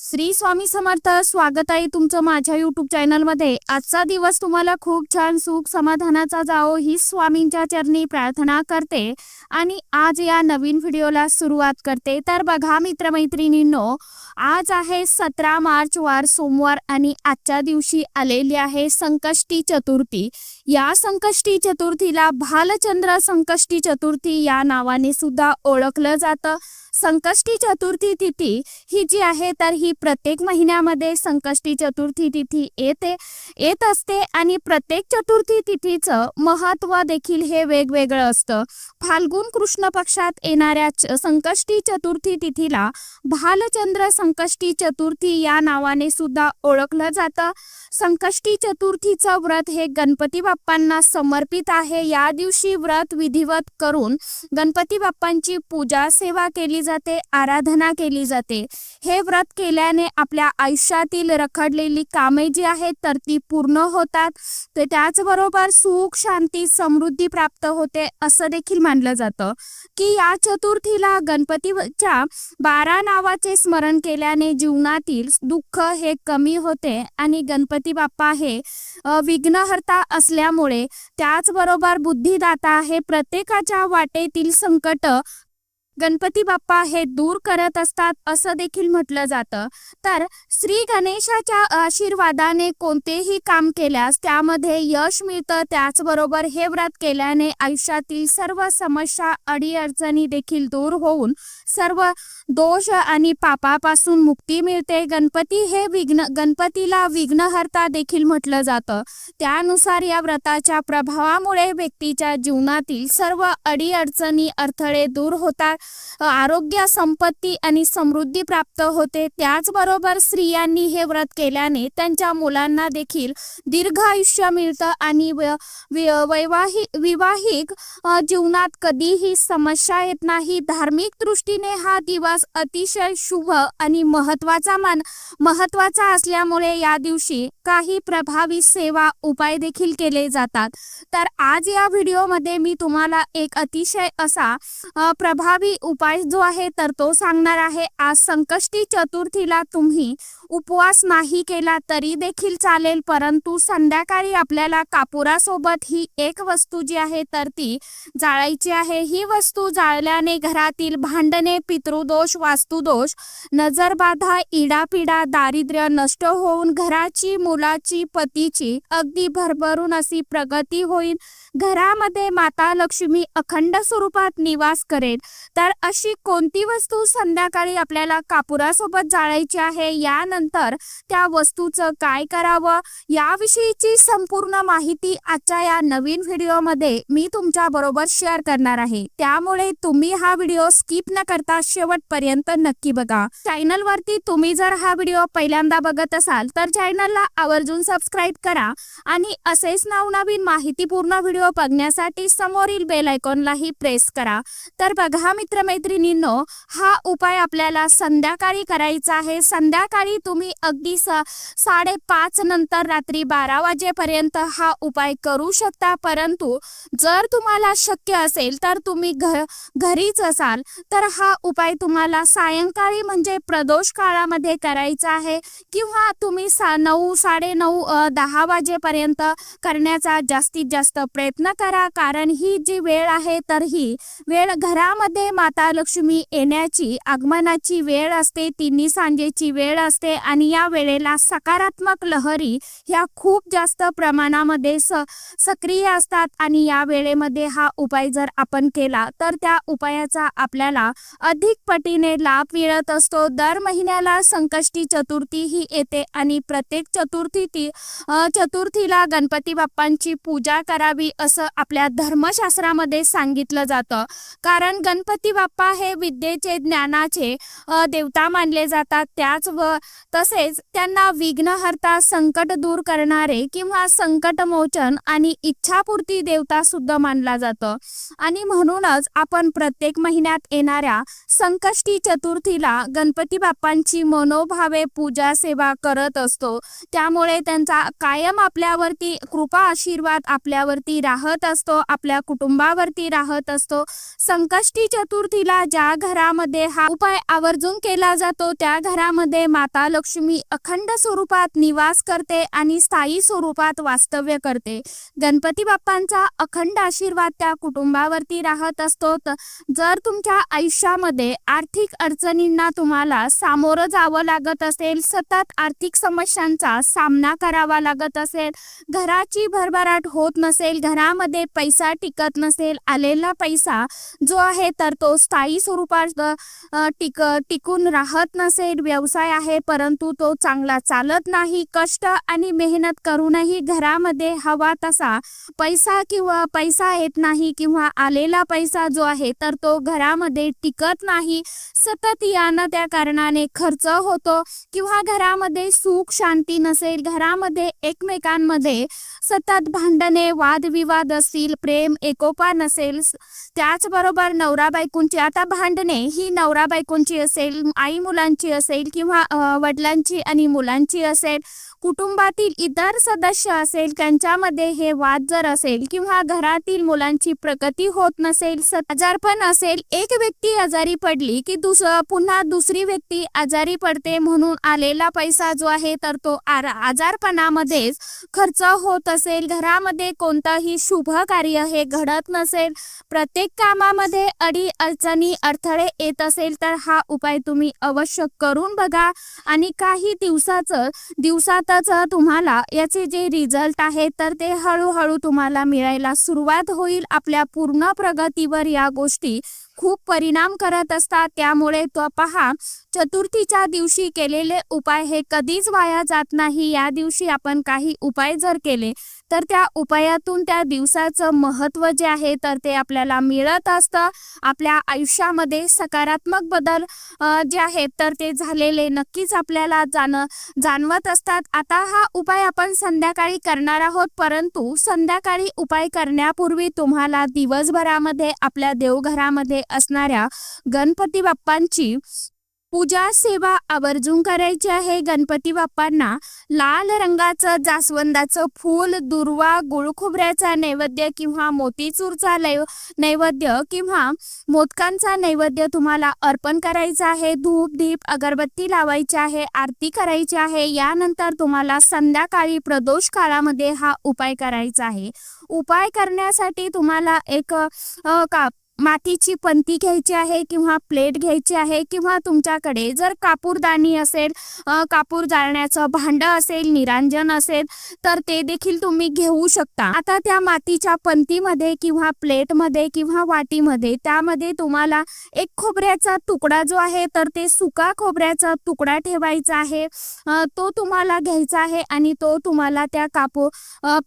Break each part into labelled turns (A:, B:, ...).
A: श्री स्वामी समर्थ स्वागत आहे तुमचं माझ्या युट्यूब चॅनलमध्ये आजचा दिवस तुम्हाला खूप छान सुख समाधानाचा जाओ ही स्वामींच्या चरणी प्रार्थना करते. आणि आज या नवीन व्हिडिओला सुरुवात करते. तर बघा मित्रमैत्रिणींनो आज आहे सतरा मार्च वार सोमवार आणि आजच्या दिवशी आलेली आहे संकष्टी चतुर्थी. या संकष्टी चतुर्थीला भालचंद्र संकष्टी चतुर्थी या नावाने सुद्धा ओळखलं जातं. संकष्टी चतुर्थी तिथी ही जी आहे तर ही प्रत्येक महिन्यामध्ये संकष्टी चतुर्थी तिथी येते येत असते आणि प्रत्येक चतुर्थी तिथीचं महत्त्व देखील हे वेगवेगळं असतं. फाल्गुन कृष्ण पक्षात येणाऱ्या संकष्टी चतुर्थी तिथीला भालचंद्र संकष्टी चतुर्थी या नावाने सुद्धा ओळखलं जातं. संकष्टी चतुर्थीचं व्रत हे गणपती बाप्पांना समर्पित आहे. या दिवशी व्रत विधिवत करून गणपती बाप्पांची पूजा सेवा केली जाते आराधना केली जाते. हे व्रत केल्याने आपल्या आयुष्यातील रखडलेली कामे जी आहेत तर ती पूर्ण होतात. तर त्याचबरोबर सुख शांती समृद्धी प्राप्त होते असं देखील मानलं जातं. की या चतुर्थीला गणपतीच्या बारा नावाचे स्मरण केल्याने जीवनातील दुःख हे कमी होते आणि गणपती बाप्पा हे विघ्नहर्ता असल्यामुळे त्याचबरोबर बुद्धिदाता हे प्रत्येकाच्या वाटेतील संकट गणपती बाप्पा हे दूर करत असतात असं देखील म्हटलं जातं. तर श्री गणेशाच्या आशीर्वादाने कोणतेही काम केल्यास त्यामध्ये यश मिळतं. त्याचबरोबर हे व्रत केल्याने आयुष्यातील सर्व समस्या अडीअडचणी देखील दूर होऊन सर्व दोष आणि पापापासून मुक्ती मिळते. गणपती हे विघ्न गणपतीला विघ्नहर्ता देखील म्हटलं जातं. त्यानुसार या व्रताच्या प्रभावामुळे व्यक्तीच्या जीवनातील सर्व अडीअडचणी अडथळे दूर होतात. आरोग्य संपत्ती आणि समृद्धी प्राप्त होते. त्याचबरोबर स्त्रियांनी हे व्रत केल्याने त्यांच्या मुलांना देखील दीर्घ आयुष्य मिळतं आणि व- वि- वैवाहिक विवाहिक जीवनात कधीही समस्या येत नाही. धार्मिक दृष्टीने हा दिवस अतिशय शुभ आणि महत्त्वाचा मान महत्त्वाचा असल्यामुळे या दिवशी काही प्रभावी सेवा उपाय देखील केले जातात. तर आज या व्हिडिओमध्ये मी तुम्हाला एक अतिशय असा प्रभावी उपाय जो आहे तर तो सांगणार आहे. आज संकष्टी चतुर्थीला तुम्ही उपवास नाही केला तरी देखील चालेल परंतु संध्याकाळी आपल्याला कापुरासोबत ही एक वस्तू जी आहे तर ती जाळायची आहे. ही वस्तू जाळल्याने घरातील भांडणे पितृदोष वास्तुदोष नजरबाधा इडापिडा दारिद्र्य नष्ट होऊन घराची मुलाची पतीची अगदी भरभरून अशी प्रगती होईल. घरामध्ये माता लक्ष्मी अखंड स्वरूपात निवास करेल. तर अशी कोणती वस्तू संध्याकाळी आपल्याला कापुरासोबत जाळायची आहे? यानंतर त्या वस्तूचं काय करावं याविषयीची संपूर्ण माहिती आजच्या या नवीन व्हिडिओमध्ये मी तुमच्या बरोबर शेअर करणार आहे. त्यामुळे तुम्ही हा व्हिडिओ स्किप न करता शेवटपर्यंत नक्की बघा. चॅनल वरती तुम्ही जर हा व्हिडिओ पहिल्यांदा बघत असाल तर चॅनलला आवर्जून सबस्क्राईब करा आणि असेच नवनवीन माहितीपूर्ण व्हिडिओ बघण्यासाठी समोरील बेल आयकॉनलाही प्रेस करा. तर बघा मित्रमैत्रिणींनो हा उपाय आपल्याला संध्याकाळी करायचा आहे. संध्याकाळी तुम्ही अगदी स साडेपाच नंतर रात्री बारा वाजेपर्यंत हा उपाय करू शकता. परंतु जर तुम्हाला शक्य असेल तर तुम्ही घ घरीच असाल तर हा उपाय तुम्हाला सायंकाळी म्हणजे प्रदोष काळामध्ये करायचा आहे किंवा तुम्ही सा नऊ साडे नऊ दहा वाजेपर्यंत करण्याचा जास्तीत जास्त प्रयत्न करा. कारण ही जी वेळ आहे तर ही वेळ घरामध्ये माता लक्ष्मी येण्याची आगमनाची वेळ असते तिन्ही सांजेची वेळ असते आणि या वेळेला सकारात्मक लहरी ह्या खूप जास्त प्रमाणामध्ये स सक्रिय असतात. आणि या वेळेमध्ये हा उपाय जर आपण केला तर त्या उपायाचा आपल्याला अधिक पटीने लाभ मिळत असतो. दर महिन्याला संकष्टी चतुर्थी ही येते आणि प्रत्येक चतुर्थी ती चतुर्थीला गणपती बाप्पांची पूजा करावी असं आपल्या धर्मशास्त्रामध्ये सांगितलं जातं. कारण गणपती बाप्पा हे विद्येचे ज्ञानाचे देवता मानले जातात. त्याच व तसेच त्यांना विघ्नहर्ता संकट दूर करणारे किंवा संकटमोचन आणि इच्छापूर्ती देवता सुद्धा मानला जातं. आणि म्हणूनच आपण प्रत्येक महिन्यात येणाऱ्या संकष्टी चतुर्थीला गणपती बाप्पांची मनोभावे पूजा सेवा करत असतो. त्यामुळे त्यांचा कायम आपल्यावरती कृपा आशीर्वाद आपल्यावरती राहत असतो आपल्या कुटुंबावरती राहत असतो. संकष्टी चतुर्थीला ज्या घरामध्ये हा उपाय आवर्जून केला जातो त्या घरामध्ये माता लक्ष्मी अखंड स्वरूपात निवास करते आणि स्थायी स्वरूपात वास्तव्य करते. गणपती बाप्पांचा अखंड आशीर्वाद त्या कुटुंबावरती राहत असतो. जर तुमच्या आयुष्यामध्ये आर्थिक अडचणींना तुम्हाला सामोरं जावं लागत असेल सतत आर्थिक समस्यांचा सामना करावा लागत असेल घराची भरभराट होत नसेल घरामध्ये पैसा टिकत नसेल आलेला पैसा जो आहे तर तो स्थायी स्वरूपात टिक टिकून राहत नसेल व्यवसाय आहे परंतु परंतु तो चांगला चालत नाही कष्ट आणि मेहनत करूनही घरामध्ये हवा तसा पैसा किंवा पैसा येत नाही किंवा आलेला पैसा जो आहे तर तो घरामध्ये टिकत नाही. सतत यानं त्या कारणाने खर्च होतो किंवा घरामध्ये सुख शांती नसेल घरामध्ये एकमेकांमध्ये सतत भांडणे वादविवाद असतील प्रेम एकोपा नसेल त्याचबरोबर नवरा बायकोंची आता भांडणे ही नवरा बायकोंची असेल आई मुलांची असेल किंवा वडील वडिलांची आणि मुलांची असेल कुटुंबातील इतर सदस्य असेल त्यांच्यामध्ये हे वाद जर असेल किंवा घरातील मुलांची प्रगती होत नसेल आजारपण असेल एक व्यक्ती आजारी पडली की दुस पुन्हा दुसरी व्यक्ती आजारी पडते म्हणून आलेला पैसा जो आहे तर तो आर आजारपणामध्येच खर्च होत असेल. घरामध्ये कोणतंही शुभ कार्य हे घडत नसेल. प्रत्येक कामामध्ये अडी अडचणी अडथळे येत असेल तर हा उपाय तुम्ही अवश्य करून बघा. आणि काही दिवसाचं दिवसात दिवसातच तुम्हाला याचे जे रिझल्ट आहे तर ते हळूहळू तुम्हाला मिळायला सुरुवात होईल. आपल्या पूर्ण प्रगतीवर या गोष्टी खूप परिणाम करत असतात. त्यामुळे तो पहा चतुर्थीच्या दिवशी केलेले उपाय हे कधीच वाया जात नाही. या दिवशी आपण काही उपाय जर केले तर त्या उपायातून त्या दिवसाचं महत्त्व जे आहे तर ते आपल्याला मिळत असतं. आपल्या आयुष्यामध्ये सकारात्मक बदल जे आहेत तर ते झालेले नक्कीच आपल्याला जाण जाणवत असतात. आता हा उपाय आपण संध्याकाळी करणार आहोत परंतु संध्याकाळी उपाय करण्यापूर्वी तुम्हाला दिवसभरामध्ये आपल्या देवघरामध्ये असणाऱ्या गणपती बाप्पांची पूजा सेवा आवर्जून करायची आहे. गणपती बाप्पांना लाल रंगाचं जास्वंदाचं फूल दुर्वा गुळखुबऱ्याचा नैवेद्य किंवा मोतीचूरचा नैवेद्य किंवा मोदकांचा नैवेद्य तुम्हाला अर्पण करायचा आहे. धूप दीप अगरबत्ती लावायची आहे आरती करायची आहे. यानंतर तुम्हाला संध्याकाळी प्रदोष काळामध्ये हा उपाय करायचा आहे. उपाय करण्यासाठी तुम्हाला एक का मातीची पंती घ्यायची आहे किंवा प्लेट घ्यायची आहे किंवा तुमच्याकडे जर कापूरदाणी असेल कापूर जाळण्याचं भांडं असेल निरांजन असेल तर ते देखील तुम्ही घेऊ शकता. आता त्या मातीच्या पंतीमध्ये किंवा प्लेटमध्ये किंवा वाटीमध्ये त्यामध्ये तुम्हाला एक खोबऱ्याचा तुकडा जो आहे तर ते सुका खोबऱ्याचा तुकडा ठेवायचा आहे. तो तुम्हाला घ्यायचा आहे आणि तो तुम्हाला त्या कापू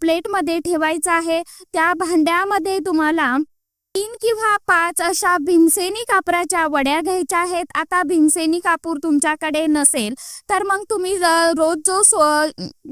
A: प्लेटमध्ये ठेवायचा आहे. त्या भांड्यामध्ये तुम्हाला तीन किंवा पाच अशा भीमसेनी कापराच्या वड्या घ्यायच्या आहेत. आता भीमसेनी कापूर तुमच्याकडे नसेल तर मग तुम्ही रोज जो सो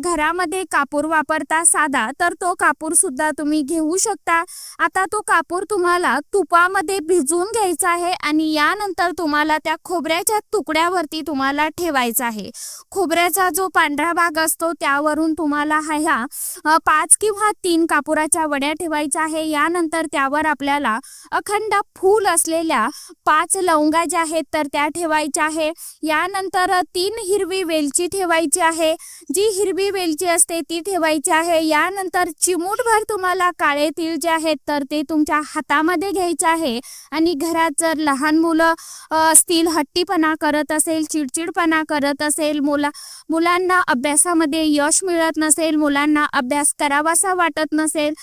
A: घरामध्ये कापूर वापरता साधा तर तो कापूर सुद्धा तुम्ही घेऊ शकता. आता तो कापूर तुम्हाला तुपामध्ये भिजवून घ्यायचा आहे आणि यानंतर तुम्हाला त्या खोबऱ्याच्या तुकड्यावरती तुम्हाला ठेवायचा आहे. खोबऱ्याचा जो पांढरा भाग असतो त्यावरून तुम्हाला ह्या पाच किंवा तीन कापुराच्या वड्या ठेवायच्या आहे. यानंतर त्यावर आपल्याला अखंड फूल असलेल्या पाच लवंगा ज्या आहेत तर त्या ठेवायच्या आहे. यानंतर तीन हिरवी वेलची ठेवायची आहे. जी हिरवी वेलची असते ती ठेवायची आहे. यानंतर चिमूटभर तुम्हाला काळे तीळ जे आहेत तर ते तुमच्या हातामध्ये घ्यायचे आहे. आणि घरात जर लहान मुलं असतील हट्टीपणा करत असेल चिडचिडपणा करत असेल मुला मुलांना अभ्यासामध्ये यश मिळत नसेल मुलांना अभ्यास करावासा वाटत नसेल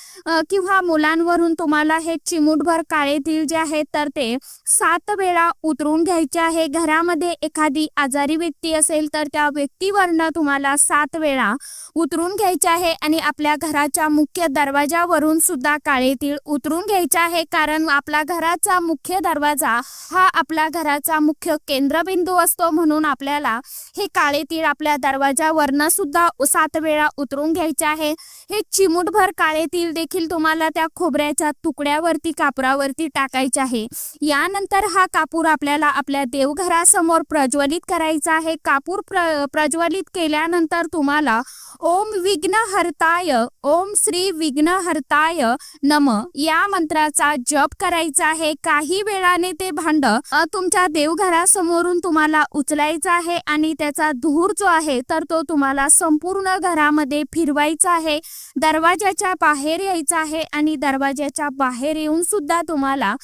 A: किंवा मुलांवरून तुम्हाला हे मुठभर काळे तीळ जे आहे तर ते सात वेळा उतरून घ्यायचे आहे. घरामध्ये एखादी आजारी व्यक्ती असेल तर त्या व्यक्तीवरनं तुम्हाला सात वेळा उतरून घ्यायचे आहे आणि आपल्या घराच्या मुख्य दरवाजावरून सुद्धा काळे तीळ उतरून घ्यायचे आहे. कारण आपला घराचा मुख्य दरवाजा हा आपल्या घराचा मुख्य केंद्रबिंदू असतो म्हणून आपल्याला हे काळे तीळ आपल्या दरवाजावरनं सुद्धा सात वेळा उतरून घ्यायचे आहे. हे चिमूटभर काळे तीळ देखील तुम्हाला त्या खोबऱ्याच्या तुकड्यावरती कापरावरती टाकायचे आहे. यानंतर हा कापूर आपल्याला आपल्या देवघरासमोर प्रज्वलित करायचा आहे. कापूर प्र प्रज्वलित केल्यानंतर तुम्हाला ओम विघ्नहर्ताय ओम श्री विघ्नहर्ताय नम या मंत्राचा जप करायचा आहे. काही वेळाने ते भांड तुमच्या देवघरासमोरून तुम्हाला उचलायचं आहे आणि त्याचा धूर जो आहे तर तो तुम्हाला संपूर्ण घरामध्ये फिरवायचा आहे. दरवाजाच्या बाहेर यायचा आहे आणि दरवाजाच्या बाहेर येऊन सुद्धा तुम्हाला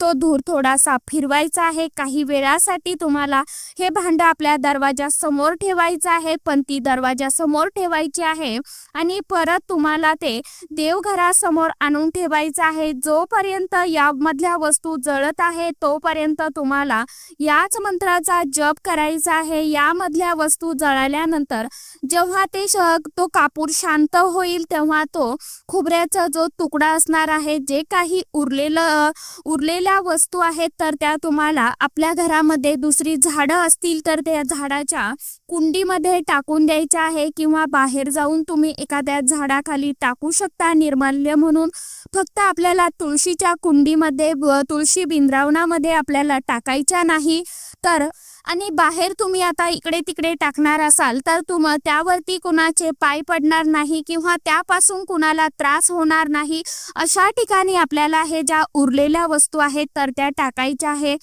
A: तो धूर थोडासा फिरवायचा आहे. काही वेळासाठी तुम्हाला हे भांड आपल्या दरवाजा समोर ठेवायचं आहे पण ती दरवाजा समोर ठेवायची आहे आणि परत तुम्हाला ते देवघरासमोर आणून ठेवायचं आहे. जोपर्यंत यामधल्या वस्तू जळत आहे तोपर्यंत तुम्हाला याच मंत्राचा जप करायचा आहे. यामधल्या वस्तू जळाल्यानंतर जेव्हा ते श- तो कापूर शांत होईल तेव्हा तो खोबऱ्याचा जो तुकडा असणार आहे जे काही उरले उरलेलं उरलेल्या वस्तू आहेत तर त्या तुम्हाला आपल्या घरामध्ये दुसरी झाडं असतील तर त्या झाडाच्या कुंडीमध्ये टाकून द्यायच्या आहे किंवा बाहेर जाऊन तुम्ही एखाद्या झाडाखाली टाकू शकता निर्माल्य म्हणून. फक्त आपल्याला तुळशीच्या कुंडीमध्ये तुळशी बिंद्रावणामध्ये आपल्याला टाकायच्या नाही तर आणि बाहेर तुम्ही आता इकडे तिकडे टाकणार असाल तर तुम त्यावरती कुणाचे पाय पडणार नाही किंवा त्यापासून कुणाला त्रास होणार नाही अशा ठिकाणी आपल्याला हे ज्या उरलेल्या वस्तू आहेत तर त्या टाकायच्या आहे.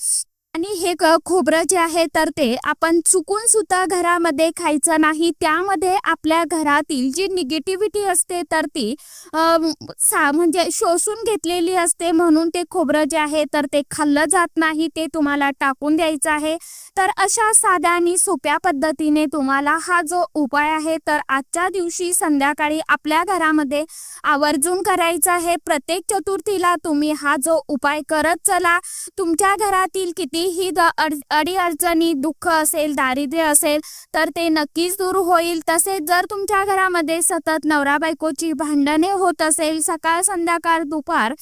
A: आणि हे क- खोबरं जे आहे तर ते आपण चुकून सुद्धा घरामध्ये खायचं नाही. त्यामध्ये आपल्या घरातील जी निगेटिव्हिटी असते तर ती सा म्हणजे शोषून घेतलेली असते. म्हणून ते खोबरं जे आहे तर ते खाल्लं जात नाही ते तुम्हाला टाकून द्यायचं आहे. तर अशा साध्या आणि सोप्या पद्धतीने तुम्हाला हा जो उपाय आहे तर आजच्या दिवशी संध्याकाळी आपल्या घरामध्ये आवर्जून करायचा आहे. प्रत्येक चतुर्थीला तुम्ही हा जो उपाय करत चला. तुमच्या घरातील किती कोणतीही अडीअडचणी दुःख असेल दारिद्र्य असेल तर ते नक्कीच दूर होईल. तसेच जर तुमच्या घरामध्ये सतत नवरा बायकोची भांडणे होत असेल सकाळ संध्याकाळ दुपार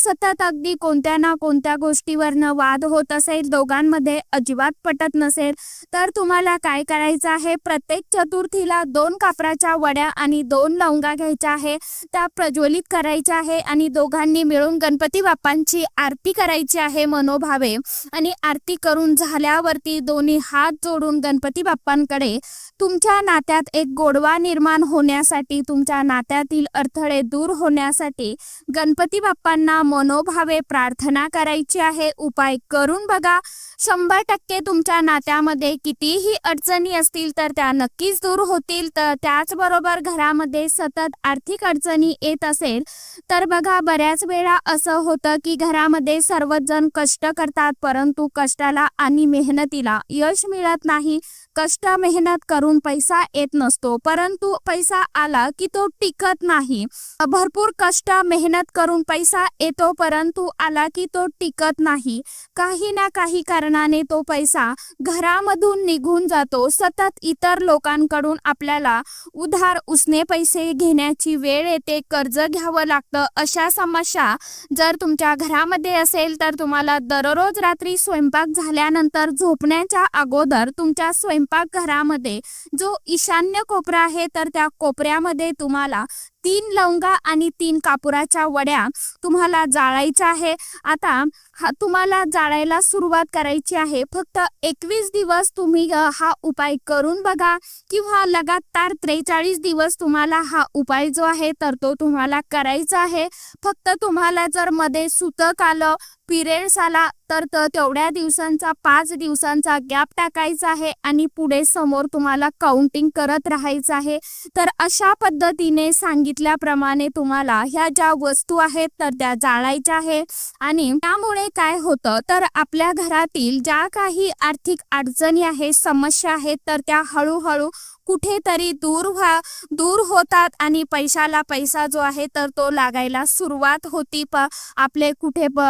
A: सतत अगदी कोणत्या ना कोणत्या गोष्टीवरनं वाद होत असेल दोघांमध्ये अजिबात पटत नसेल तर तुम्हाला काय करायचं आहे? प्रत्येक चतुर्थीला दोन कापराच्या वड्या आणि दोन लवंगा घ्यायच्या आहे. त्या प्रज्वलित करायच्या आहे आणि दोघांनी मिळून गणपती बाप्पांची आरती करायची आहे मनोभावे. आणि आरती करून झाल्यावरती दोन्ही हात जोडून गणपती बाप्पांकडे तुमच्या नात्यात एक गोडवा निर्माण होण्यासाठी तुमच्या नात्यातील अडथळे दूर होण्यासाठी गणपती बाप्पांना मनोभावे प्रार्थना करायची आहे. उपाय करून बघा. शंभर टक्के तुमच्या नात्यामध्ये कितीही अडचणी असतील तर त्या नक्कीच दूर होतील. तर त्याचबरोबर घरामध्ये सतत आर्थिक अडचणी येत असेल तर बघा बऱ्याच वेळा असं होतं की घरामध्ये सर्वच जण कष्ट करतात परंतु कष्टाला आणि मेहनतीला यश मिळत नाही. कष्ट मेहनत करून पैसा येत नसतो परंतु पैसा आला की तो टिकत नाही. भरपूर कष्ट मेहनत करून पैसा येतो परंतु आला की तो टिकत नाही. काही ना काही कारणाने तो पैसा घरामधून निघून जातो. सतत इतर लोकांकडून आपल्याला उधार उसने पैसे घेण्याची वेळ येते कर्ज घ्यावं लागतं. अशा समस्या जर तुमच्या घरामध्ये असेल तर तुम्हाला दररोज रात्री स्वयंपाक झाल्यानंतर झोपण्याच्या अगोदर तुमच्या स्वयं स्वयंपाकघरामध्ये जो ईशान्य कोपरा आहे तर त्या कोपऱ्यामध्ये तुम्हाला तीन लवंगा आणि तीन कापुराच्या वड्या तुम्हाला जाळायच्या आहे. आता हा तुम्हाला जाळायला सुरुवात करायची आहे. फक्त एकवीस दिवस तुम्ही हा उपाय करून बघा किंवा लगातार त्रेचाळीस दिवस तुम्हाला हा उपाय जो आहे तर तो तुम्हाला करायचा आहे. फक्त तुम्हाला जर मध्ये सुतक आलं पिरियड्स आला तर तेवढ्या दिवसांचा पाच दिवसांचा गॅप टाकायचा आहे आणि पुढे समोर तुम्हाला काउंटिंग करत राहायचं आहे. तर अशा पद्धतीने सांगितल्याप्रमाणे तुम्हाला ह्या ज्या वस्तू आहेत तर त्या जाळायच्या आहे आणि त्यामुळे काय होतं तर आपल्या घरातील ज्या काही आर्थिक अडचणी आहेत समस्या आहेत तर त्या हळूहळू कुठेतरी दूर व्हा दूर होतात. आणि पैशाला पैसा जो आहे तर तो लागायला सुरुवात होती. प आपले कुठे प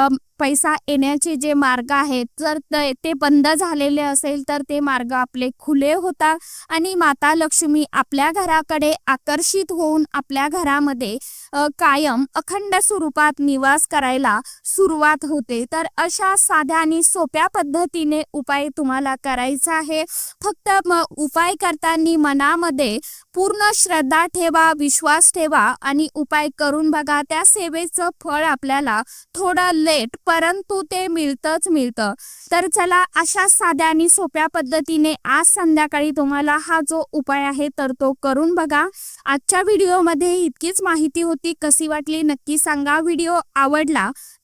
A: पैसा येण्याचे जे मार्ग आहेत जर ते बंद झालेले असेल तर ते मार्ग आपले खुले होतात आणि माता लक्ष्मी आपल्या घराकडे आकर्षित होऊन आपल्या घरामध्ये कायम अखंड स्वरूपात निवास करायला सुरुवात होते. तर अशा साध्या आणि सोप्या पद्धतीने उपाय तुम्हाला करायचा आहे. फक्त उपाय करताना मनामध्ये पूर्ण श्रद्धा ठेवा विश्वास ठेवा आणि उपाय करून बघा. त्या सेवेचं फळ आपल्याला थोडं लेट परंतु ते मिळतंच मिळतं. तर चला अशा साध्या आणि सोप्या पद्धतीने आज संध्याकाळी तुम्हाला हा जो उपाय आहे तर तो करून बघा. आजच्या व्हिडिओमध्ये इतकीच माहिती होती. कशी वाटली नक्की सांगा. व्हिडिओ आवडला